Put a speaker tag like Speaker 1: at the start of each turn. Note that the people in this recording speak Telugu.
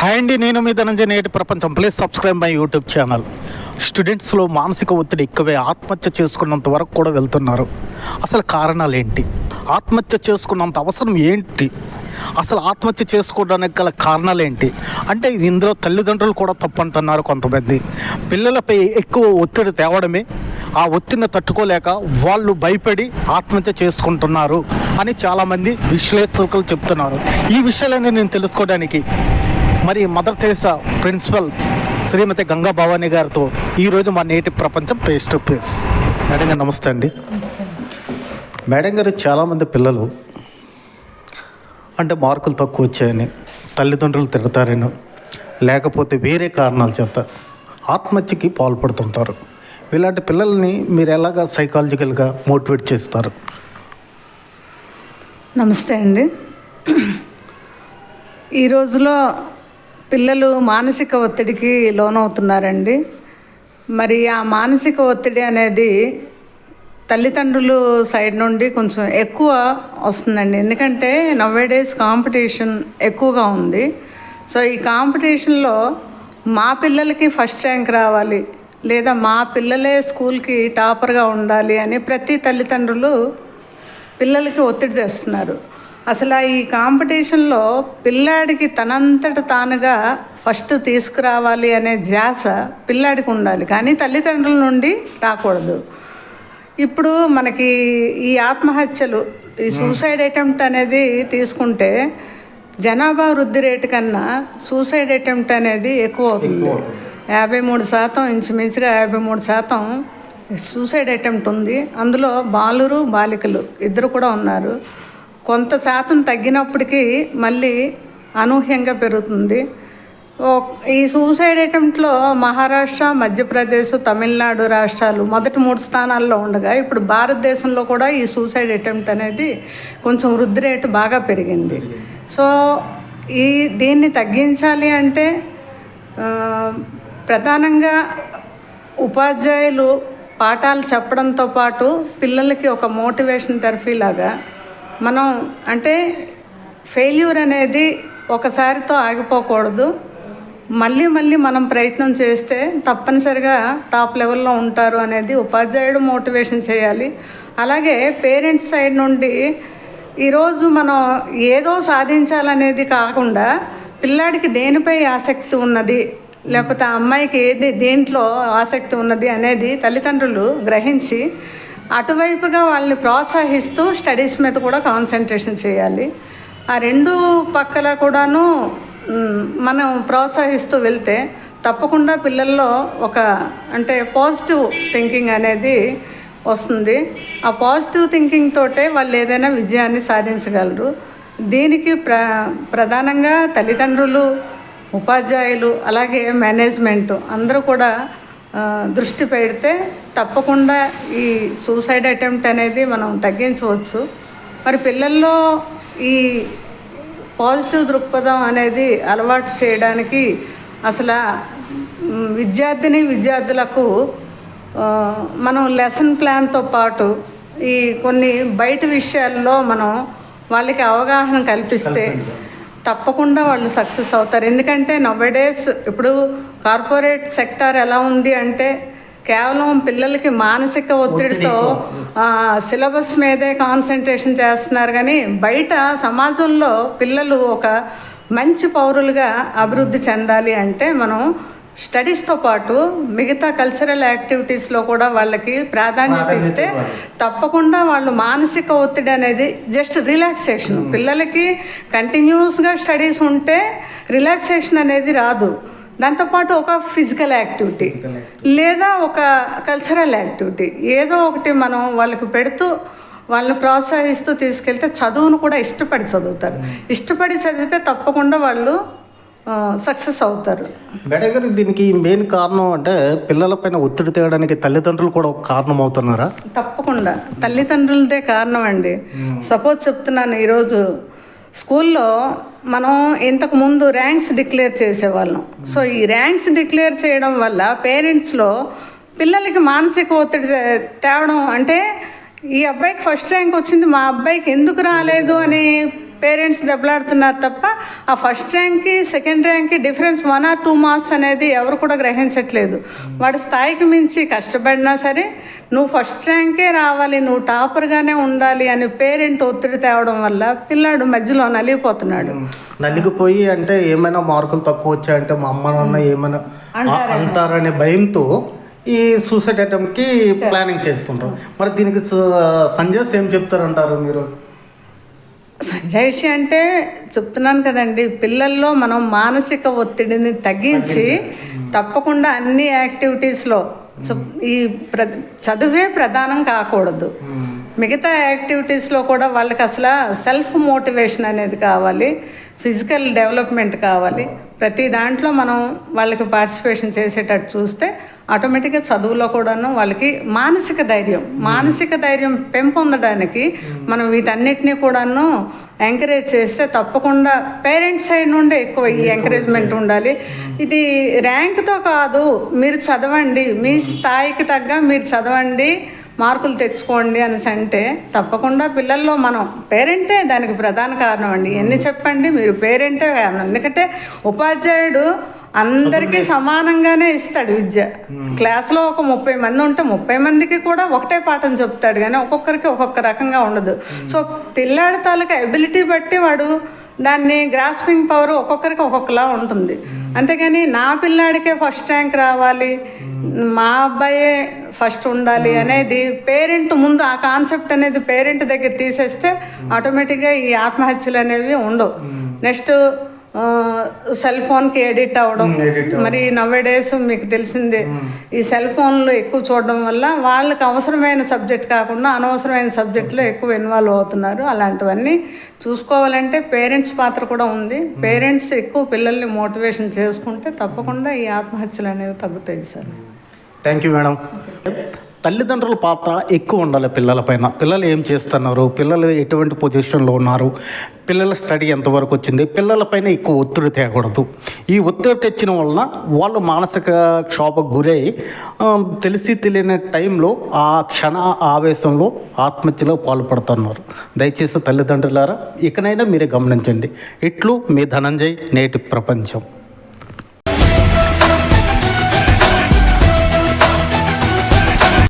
Speaker 1: హాయ్ అండి నేను మీ ధనంజయ నేటి ప్రపంచం. Please subscribe my YouTube channel. స్టూడెంట్స్లో మానసిక ఒత్తిడి ఎక్కువే ఆత్మహత్య చేసుకున్నంత వరకు కూడా వెళ్తున్నారు. అసలు కారణాలు ఏంటి? ఆత్మహత్య చేసుకున్నంత అవసరం ఏంటి? అసలు ఆత్మహత్య చేసుకోవడానికి గల కారణాలు ఏంటి? అంటే ఇందులో తల్లిదండ్రులు కూడా తప్పంటున్నారు కొంతమంది. పిల్లలపై ఎక్కువ ఒత్తిడి తేవడమే ఆ ఒత్తిడిని తట్టుకోలేక వాళ్ళు భయపడి ఆత్మహత్య చేసుకుంటున్నారు అని చాలామంది విశ్లేషకులు చెప్తున్నారు. ఈ విషయాలన్నీ నేను తెలుసుకోవడానికి మరి mother Teresa principal Shrimati Ganga Bhavani గారితో ఈరోజు మా నేటి ప్రపంచం ఫేస్ టు ఫేస్ మేడం గారు నమస్తే అండి. మేడం గారు చాలామంది పిల్లలు అంటే మార్కులు తక్కువ వచ్చాయని తల్లిదండ్రులు తిడతారని లేకపోతే వేరే కారణాల చేత ఆత్మహత్యకి పాల్పడుతుంటారు. ఇలాంటి పిల్లల్ని మీరు ఎలాగా సైకాలజికల్గా మోటివేట్ చేస్తారు?
Speaker 2: నమస్తే అండి. ఈ రోజులో పిల్లలు మానసిక ఒత్తిడికి లోనవుతున్నారండి. మరి ఆ మానసిక ఒత్తిడి అనేది తల్లిదండ్రులు సైడ్ నుండి కొంచెం ఎక్కువ వస్తుందండి. ఎందుకంటే నవ్వేడేస్ కాంపిటీషన్ ఎక్కువగా ఉంది. సో ఈ కాంపిటీషన్లో మా పిల్లలకి ఫస్ట్ ర్యాంక్ రావాలి లేదా మా పిల్లలే స్కూల్కి టాపర్గా ఉండాలి అని ప్రతి తల్లిదండ్రులు పిల్లలకి ఒత్తిడి తెస్తున్నారు. అసలు ఆ ఈ కాంపిటీషన్లో పిల్లాడికి తనంతట తానుగా ఫస్ట్ తీసుకురావాలి అనే ధ్యాస పిల్లాడికి ఉండాలి. కానీ తల్లిదండ్రుల నుండి రాకూడదు. ఇప్పుడు మనకి ఈ ఆత్మహత్యలు ఈ సూసైడ్ అటెంప్ట్ అనేది తీసుకుంటే జనాభా వృద్ధి రేటు కన్నా సూసైడ్ అటెంప్ట్ అనేది ఎక్కువ అవుతుంది. యాభై మూడు శాతం ఇంచుమించుగా యాభై మూడు శాతం సూసైడ్ అటెంప్ట్ ఉంది. అందులో బాలురు బాలికలు ఇద్దరు కూడా ఉన్నారు. కొంత శాతం తగ్గినప్పటికీ మళ్ళీ అనూహ్యంగా పెరుగుతుంది. ఈ సూసైడ్ అటెంప్ట్లో మహారాష్ట్ర మధ్యప్రదేశ్ తమిళనాడు రాష్ట్రాలు మొదటి మూడు స్థానాల్లో ఉండగా ఇప్పుడు భారతదేశంలో కూడా ఈ సూసైడ్ అటెంప్ట్ అనేది కొంచెం వృద్ధి రేటు బాగా పెరిగింది. సో ఈ దీన్ని తగ్గించాలి అంటే ప్రధానంగా ఉపాధ్యాయులు పాఠాలు చెప్పడంతో పాటు పిల్లలకి ఒక మోటివేషన్ థెరపీ లాగా మనం అంటే ఫెయిల్యూర్ అనేది ఒకసారితో ఆగిపోకూడదు. మళ్ళీ మళ్ళీ మనం ప్రయత్నం చేస్తే తప్పనిసరిగా టాప్ లెవెల్లో ఉంటారు అనేది ఉపాధ్యాయుడు మోటివేషన్ చేయాలి. అలాగే పేరెంట్స్ సైడ్ నుండి ఈరోజు మనం ఏదో సాధించాలనేది కాకుండా పిల్లాడికి దేనిపై ఆసక్తి ఉన్నది లేకపోతే ఆ అమ్మాయికి ఏది దేంట్లో ఆసక్తి ఉన్నది అనేది తల్లిదండ్రులు గ్రహించి అటువైపుగా వాళ్ళని ప్రోత్సహిస్తూ స్టడీస్ మీద కూడా కాన్సన్ట్రేషన్ చేయాలి. ఆ రెండు పక్కల కూడాను మనం ప్రోత్సహిస్తూ వెళ్తే తప్పకుండా పిల్లల్లో ఒక అంటే పాజిటివ్ థింకింగ్ అనేది వస్తుంది. ఆ పాజిటివ్ థింకింగ్ తోటే వాళ్ళు ఏదైనా విజయాన్ని సాధించగలరు. దీనికి ప్ర ప్రధానంగా తల్లిదండ్రులు ఉపాధ్యాయులు అలాగే మేనేజ్మెంట్ అందరూ కూడా దృష్టి పెడితే తప్పకుండా ఈ సూసైడ్ అటెంప్ట్ అనేది మనం తగ్గించవచ్చు. మరి పిల్లల్లో ఈ పాజిటివ్ దృక్పథం అనేది అలవాటు చేయడానికి అసలు విద్యార్థిని విద్యార్థులకు మనం లెసన్ ప్లాన్తో పాటు ఈ కొన్ని బయట విషయాల్లో మనం వాళ్ళకి అవగాహన కల్పిస్తే తప్పకుండా వాళ్ళు సక్సెస్ అవుతారు. ఎందుకంటే నవ్వడేస్ ఇప్పుడు కార్పొరేట్ సెక్టార్ ఎలా ఉంది అంటే కేవలం పిల్లలకి మానసిక ఒత్తిడితో సిలబస్ మీదే కాన్సన్ట్రేషన్ చేస్తున్నారు కానీ బయట సమాజంలో పిల్లలు ఒక మంచి పౌరులుగా అభివృద్ధి చెందాలి అంటే మనం స్టడీస్తో పాటు మిగతా కల్చరల్ యాక్టివిటీస్లో కూడా వాళ్ళకి ప్రాధాన్యత ఇస్తే తప్పకుండా వాళ్ళు మానసిక ఒత్తిడి అనేది జస్ట్ రిలాక్సేషన్. పిల్లలకి కంటిన్యూస్గా స్టడీస్ ఉంటే రిలాక్సేషన్ అనేది రాదు. దాంతోపాటు ఒక ఫిజికల్ యాక్టివిటీ లేదా ఒక కల్చరల్ యాక్టివిటీ. ఏదో ఒకటి మనం వాళ్ళకి పెడుతూ వాళ్ళని ప్రోత్సహిస్తూ తీసుకెళ్తే చదువును కూడా ఇష్టపడి చదువుతారు. ఇష్టపడి చదివితే తప్పకుండా వాళ్ళు సక్సెస్ అవుతారు.
Speaker 1: మేడం గారు దీనికి మెయిన్ కారణం అంటే పిల్లలపైన ఒత్తిడి తేయడానికి తల్లిదండ్రులు కూడా ఒక కారణం అవుతున్నారా?
Speaker 2: తప్పకుండా. తల్లిదండ్రులదే కారణం అండి. సపోజ్ చెప్తున్నాను ఈరోజు స్కూల్లో మనం ఇంతకు ముందు ర్యాంక్స్ డిక్లేర్ చేసేవాళ్ళం. సో ఈ ర్యాంక్స్ డిక్లేర్ చేయడం వల్ల పేరెంట్స్లో పిల్లలకి మానసిక ఒత్తిడి తేవడం అంటే ఈ అబ్బాయికి ఫస్ట్ ర్యాంక్ వచ్చింది మా అబ్బాయికి ఎందుకు రాలేదు అని పేరెంట్స్ దెబ్బలాడుతున్నారు తప్ప ఆ ఫస్ట్ ర్యాంక్కి second ర్యాంక్కి difference one or two marks అనేది ఎవరు కూడా గ్రహించట్లేదు. వాడి స్థాయికి మించి కష్టపడినా సరే నువ్వు ఫస్ట్ ర్యాంకే రావాలి నువ్వు టాపర్గానే ఉండాలి అని పేరెంట్ ఒత్తిడి తేవడం వల్ల పిల్లాడు మధ్యలో నలిగిపోతున్నాడు.
Speaker 1: నలిగిపోయి అంటే ఏమైనా మార్కులు తక్కువ వచ్చాయంటే మా అమ్మ ఏమైనా అంటారనే భయంతో ఈ సూసైడ్ అటెంప్ట్కి ప్లానింగ్ చేస్తుంటారు. మరి దీనికి సంజయ్ ఏం చెప్తారంటారు మీరు?
Speaker 2: సంజాయిషి అంటే చెప్తున్నాను కదండి పిల్లల్లో మనం మానసిక ఒత్తిడిని తగ్గించి తప్పకుండా అన్ని యాక్టివిటీస్లో ఈ ప్ర చదువే ప్రధానం కాకూడదు. మిగతా యాక్టివిటీస్లో కూడా వాళ్ళకి అసలు సెల్ఫ్ మోటివేషన్ అనేది కావాలి ఫిజికల్ డెవలప్మెంట్ కావాలి. ప్రతి దాంట్లో మనం వాళ్ళకి పార్టిసిపేషన్ చేసేటట్టు చూస్తే ఆటోమేటిక్గా చదువులో కూడాను వాళ్ళకి మానసిక ధైర్యం. మానసిక ధైర్యం పెంపొందడానికి మనం వీటన్నిటిని కూడాను ఎంకరేజ్ చేస్తే తప్పకుండా పేరెంట్స్ సైడ్ నుండి ఎక్కువ ఈ ఎంకరేజ్మెంట్ ఉండాలి. ఇది ర్యాంక్తో కాదు మీరు చదవండి మీ స్థాయికి తగ్గ మీరు చదవండి మార్కులు తెచ్చుకోండి అనేసి అంటే తప్పకుండా పిల్లల్లో మనం పేరెంటే దానికి ప్రధాన కారణం అండి. ఎన్ని చెప్పండి మీరు పేరెంటే కారణం. ఎందుకంటే ఉపాధ్యాయుడు అందరికీ సమానంగానే ఇస్తాడు విద్య. క్లాస్లో ఒక ముప్పై మంది ఉంటే ముప్పై మందికి కూడా ఒకటే పాఠం చెప్తాడు కానీ ఒక్కొక్కరికి ఒక్కొక్క రకంగా ఉండదు. సో పిల్లాడి తాలూకా ఎబిలిటీ బట్టి వాడు దాన్ని గ్రాస్పింగ్ పవర్ ఒక్కొక్కరికి ఒక్కొక్కలా ఉంటుంది. అంతేగాని నా పిల్లాడికే ఫస్ట్ ర్యాంక్ రావాలి మా అబ్బాయే ఫస్ట్ ఉండాలి అనేది పేరెంట్ ముందు ఆ కాన్సెప్ట్ అనేది పేరెంట్ దగ్గర తీసేస్తే ఆటోమేటిక్గా ఈ ఆత్మహత్యలు అనేవి ఉండవు. నెక్స్ట్ సెల్ ఫోన్కి ఎడిట్ అవ్వడం మరి నవ్వే డేస్ మీకు తెలిసిందే. ఈ సెల్ ఫోన్లు ఎక్కువ చూడడం వల్ల వాళ్ళకి అవసరమైన సబ్జెక్ట్ కాకుండా అనవసరమైన సబ్జెక్ట్లో ఎక్కువ ఇన్వాల్వ్ అవుతున్నారు. అలాంటివన్నీ చూసుకోవాలంటే పేరెంట్స్ పాత్ర కూడా ఉంది. పేరెంట్స్ ఎక్కువ పిల్లల్ని మోటివేషన్ చేసుకుంటే తప్పకుండా ఈ ఆత్మహత్యలు అనేవి తగ్గుతాయి సార్.
Speaker 1: థ్యాంక్ యూ మేడం తల్లిదండ్రుల పాత్ర ఎక్కువ ఉండాలి పిల్లలపైన పిల్లలు ఏం చేస్తున్నారు? పిల్లలు ఎటువంటి పొజిషన్లో ఉన్నారు? పిల్లల స్టడీ ఎంతవరకు వచ్చింది? పిల్లలపైన ఎక్కువ ఒత్తిడి తేకూడదు. ఈ ఒత్తిడి తెచ్చిన వలన వాళ్ళు మానసిక క్షోభకు గురై తెలిసి తెలియని టైంలో ఆ క్షణ ఆవేశంలో ఆత్మహత్యలో పాల్పడుతున్నారు. దయచేసి తల్లిదండ్రులారా ఇకనైనా మీరే గమనించండి. ఇట్లు మీ ధనంజయ్ నేటి ప్రపంచం.